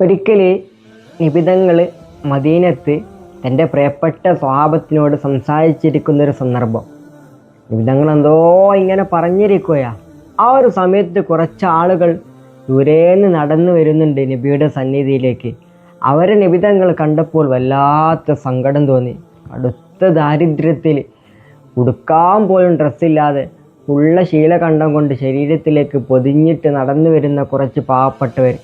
ഒരിക്കൽ നിബിതങ്ങൾ മദീനത്ത് തന്റെ പ്രിയപ്പെട്ട സ്വഭാവത്തിനോട് സംസാരിച്ചിരിക്കുന്നൊരു സന്ദർഭം. നിബിതങ്ങൾ എന്തോ ഇങ്ങനെ പറഞ്ഞിരിക്കുകയാ ആ ഒരു സമയത്ത് കുറച്ച് ആളുകൾ ദൂരേന്ന് നടന്നു വരുന്നുണ്ട് നബിയുടെ സന്നിധിയിലേക്ക്. അവരെ നിബിതങ്ങൾ കണ്ടപ്പോൾ വല്ലാത്ത സങ്കടം തോന്നി. അടുത്ത ദാരിദ്ര്യത്തിൽ ഉടുക്കാൻ പോലും ഡ്രസ്സില്ലാതെ ഉള്ള ശീലകണ്ഠം കൊണ്ട് ശരീരത്തിലേക്ക് പൊതിഞ്ഞിട്ട് നടന്നു വരുന്ന കുറച്ച് പാവപ്പെട്ടവർ.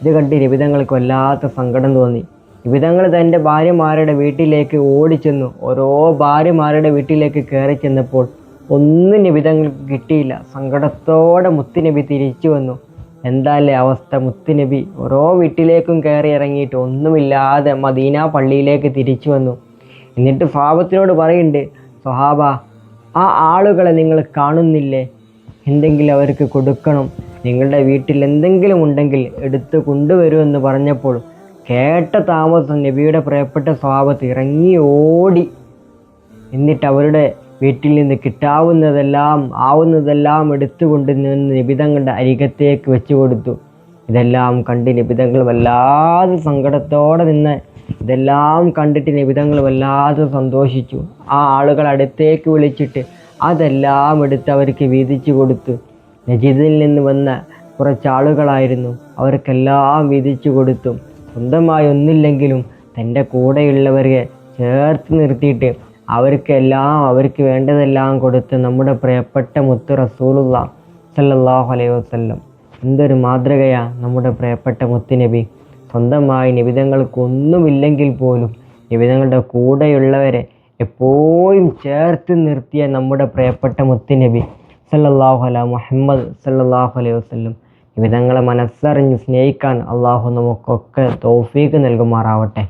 ഇത് കണ്ട് രവിതങ്ങൾക്ക് വല്ലാത്ത സങ്കടം തോന്നി. രവിതങ്ങൾ തന്റെ ഭാര്യമാരുടെ വീട്ടിലേക്ക് ഓടിച്ചെന്നു. ഓരോ ഭാര്യമാരുടെ വീട്ടിലേക്ക് കയറി ചെന്നപ്പോൾ ഒന്നും നിബിതങ്ങൾക്ക് കിട്ടിയില്ല. സങ്കടത്തോടെ മുത്തുനബി തിരിച്ചു വന്നു. എന്താല്ലേ അവസ്ഥ? മുത്തുനബി ഓരോ വീട്ടിലേക്കും കയറി ഇറങ്ങിയിട്ട് ഒന്നുമില്ലാതെ മദീന പള്ളിയിലേക്ക് തിരിച്ചു വന്നു. എന്നിട്ട് ഫാബത്തിനോട് പറയുന്നുണ്ട് സ്വഹാബ ആ ആളുകളെ നിങ്ങൾ കാണുന്നില്ലേ? എന്തെങ്കിലും അവർക്ക് കൊടുക്കണം. നിങ്ങളുടെ വീട്ടിൽ എന്തെങ്കിലും ഉണ്ടെങ്കിൽ എടുത്ത് കൊണ്ടുവരൂ എന്ന് പറഞ്ഞപ്പോൾ കേട്ട താമസം നബിയുടെ പ്രിയപ്പെട്ട സ്വഭാവത്ത് ഇറങ്ങി ഓടി. എന്നിട്ട് അവരുടെ വീട്ടിൽ നിന്ന് കിട്ടാവുന്നതെല്ലാം ആവുന്നതെല്ലാം എടുത്തുകൊണ്ട് നിന്ന് നിബിതങ്ങളുടെ അരികത്തേക്ക് വെച്ചു കൊടുത്തു. ഇതെല്ലാം കണ്ട് നിബിതങ്ങൾ വല്ലാതെ സങ്കടത്തോടെ നിന്ന് ഇതെല്ലാം കണ്ടിട്ട് നിബിതങ്ങൾ വല്ലാതെ സന്തോഷിച്ചു. ആ ആളുകൾ അടുത്തേക്ക് വിളിച്ചിട്ട് അതെല്ലാം എടുത്ത് അവർക്ക് വീതിച്ചു കൊടുത്തു നജിദിൽ നിന്ന് വന്ന കുറച്ചാളുകളായിരുന്നു. അവർക്കെല്ലാം വിധിച്ചു കൊടുത്തു സ്വന്തമായി ഒന്നില്ലെങ്കിലും തന്റെ കൂടെയുള്ളവരെ ചേർത്ത് നിർത്തിയിട്ട് അവർക്കെല്ലാം അവർക്ക് വേണ്ടതെല്ലാം കൊടുത്ത് നമ്മുടെ പ്രിയപ്പെട്ട മുത്ത് റസൂലുള്ള സല്ലല്ലാഹു അലൈഹി വസല്ലം. എന്തൊരു മാതൃകയാണ് നമ്മുടെ പ്രിയപ്പെട്ട മുത്തുനബി സ്വന്തമായി നിബിതങ്ങൾക്കൊന്നുമില്ലെങ്കിൽ പോലും നിബിതങ്ങളുടെ കൂടെയുള്ളവരെ എപ്പോഴും ചേർത്ത് നിർത്തിയ നമ്മുടെ പ്രിയപ്പെട്ട മുത്തുനബി സല്ലല്ലാഹു അല മുഹമ്മദ് സല്ലല്ലാഹു അലൈഹി വസല്ലം. നിബിതങ്ങളെ മനസ്സറിഞ്ഞ് സ്നേഹിക്കാൻ അള്ളാഹു നമുക്കൊക്കെ തോഫീക്ക് നൽകുമാറാവട്ടെ.